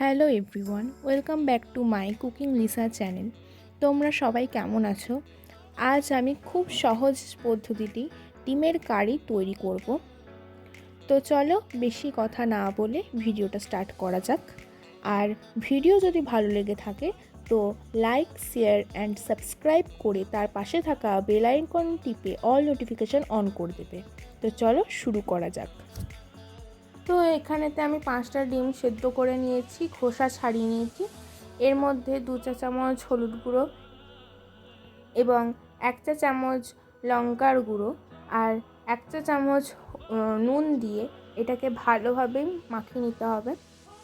Hello everyone, welcome back to my cooking Lisa channel. তোমরা সবাই কেমন আছো? আজ আমি খুব সহজ পদ্ধতিটি ডিমের কারি তৈরি করব। তো চলো বেশি কথা না বলে ভিডিওটা স্টার্ট করা যাক। আর ভিডিও যদি ভালো লেগে থাকে, তো লাইক, শেয়ার অ্যান্ড সাবস্ক্রাইব করে তার পাশে থাকা বেল টিপে অল নোটিফিকেশান অন করে দেবে। তো চলো শুরু করা যাক। তো এখানেতে আমি পাঁচটা ডিম সেদ্ধ করে নিয়েছি, খোসা ছাড়িয়ে নিয়েছি। এর মধ্যে দু চা চামচ হলুদ গুঁড়ো এবং এক চা চামচ লঙ্কার গুঁড়ো আর এক চা চামচ নুন দিয়ে এটাকে ভালোভাবে মাখিয়ে নিতে হবে।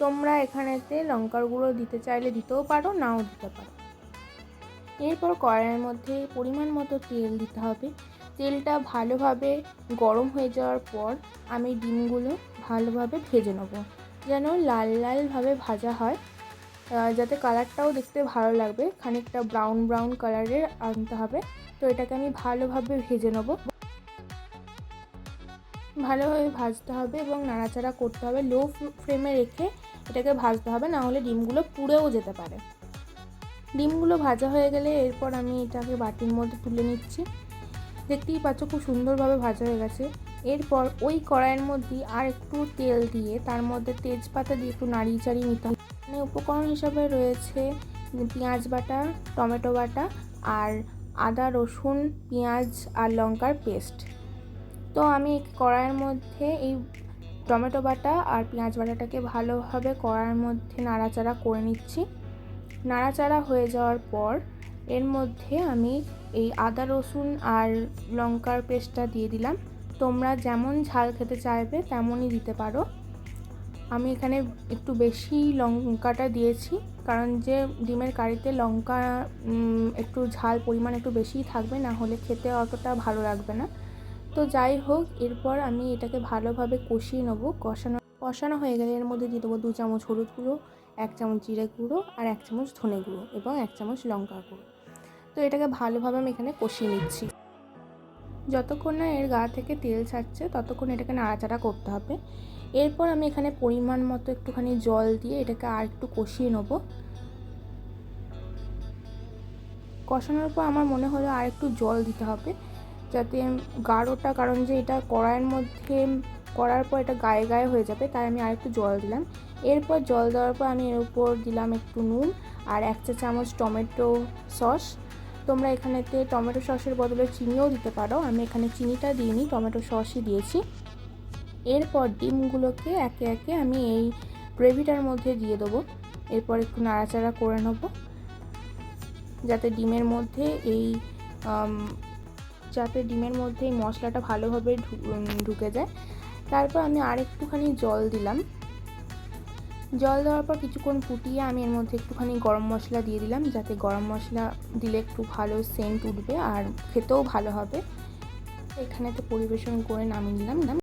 তোমরা এখানেতে লঙ্কার গুঁড়ো দিতে চাইলে দিতেও পারো, নাও দিতে পারো। এরপর কড়াইয়ের মধ্যে পরিমাণ মতো তেল দিতে হবে। তেলটা ভালোভাবে গরম হয়ে যাওয়ার পর আমি ডিমগুলো ভালোভাবে ভেজে নেব। যেন লাল লালভাবে ভাজা হয়। যাতে কালারটাও দেখতে ভালো লাগবে। খানিকটা ব্রাউন ব্রাউন কালারের আনতে হবে। তো এটাকে আমি ভালোভাবে ভেজে নেব। ভালোভাবে ভাজতে হবে এবং নাড়াচাড়া করতে হবে। লো ফ্লেমে রেখে এটাকে ভাজতে হবে। না হলে ডিমগুলো পুড়েও যেতে পারে। ডিমগুলো ভাজা হয়ে গেলে এরপর আমি এটাকে বাটির মধ্যে তুলে নিচ্ছি। দেখতেই পাচ্ছ খুব সুন্দরভাবে ভাজা হয়ে গেছে। এরপর ওই কড়াইয়ের মধ্যে আর একটু তেল দিয়ে তার মধ্যে তেজপাতা দিয়ে একটু নাড়িয়ে চাড়িয়ে নিতে হবে। মানে উপকরণ হিসাবে রয়েছে পেঁয়াজ বাটা, টমেটো বাটা আর আদা, রসুন, পেঁয়াজ আর লঙ্কার পেস্ট। তো আমি কড়াইয়ের মধ্যে এই টমেটো বাটা আর পেঁয়াজ বাটাটাকে ভালোভাবে কড়াইয়ের মধ্যে নাড়াচাড়া করে নিচ্ছি। নাড়াচাড়া হয়ে যাওয়ার পর এর মধ্যে আমি এই আদা, রসুন আর লঙ্কার পেস্টটা দিয়ে দিলাম। তোমরা যেমন ঝাল খেতে চাইবে তেমনই দিতে পারো। আমি এখানে একটু বেশি লঙ্কাটা দিয়েছি, কারণ যে ডিমের কারিতে লঙ্কা একটু ঝাল পরিমাণ একটু বেশিই থাকবে, না হলে খেতে অতটা ভালো লাগবে না। তো যাই হোক, এরপর আমি এটাকে ভালোভাবে কষিয়ে নেব। কষানো কষানো হয়ে গেলে এর মধ্যে দিয়ে দেবো দু চামচ হলুদ গুঁড়ো এক চামচ জিরে গুঁড়ো আর এক চামচ ধনে গুঁড়ো এবং এক চামচ লঙ্কা গুঁড়ো। তো এটাকে ভালোভাবে আমি এখানে কষিয়ে নিচ্ছি। যতক্ষণ না এর গা থেকে তেল ছাড়ছে, ততক্ষণ এটাকে নাড়াচাড়া করতে হবে। এরপর আমি এখানে পরিমাণ মতো একটুখানি জল দিয়ে এটাকে আর একটু কষিয়ে নেব। কষানোর পর আমার মনে হলো আর একটু জল দিতে হবে, যাতে গাঢ়টা, কারণ যে এটা কড়াইয়ের মধ্যে করার পর এটা গায়ে গায়ে হয়ে যাবে, তাই আমি আর একটু জল দিলাম। এরপর জল দেওয়ার পর আমি এর উপর দিলাম একটু নুন আর এক চা চামচ টমেটো সস। তোমরা এখানেতে টমেটো সসের বদলে চিনিও দিতে পারো, আমি এখানে চিনিটা দিইনি, টমেটো সসই দিয়েছি। এরপর ডিমগুলোকে একে একে আমি এই গ্রেভিটার মধ্যে দিয়ে দেবো। এরপর একটু নাড়াচাড়া করে নেব, যাতে ডিমের মধ্যে এই যাতে ডিমের মধ্যে এই মশলাটা ভালোভাবে ঢুকে যায়। তারপর আমি আর একটুখানি জল দিলাম। জল দেওয়ার পর কিছুক্ষণ ফুটিয়ে আমি এর মধ্যে একটুখানি গরম মশলা দিয়ে দিলাম, যাতে গরম মশলা দিলে একটু ভালো সেন্ট উঠবে আর খেতেও ভালো হবে। এখানে তো পরিবেশন করে নামিয়ে নিলাম।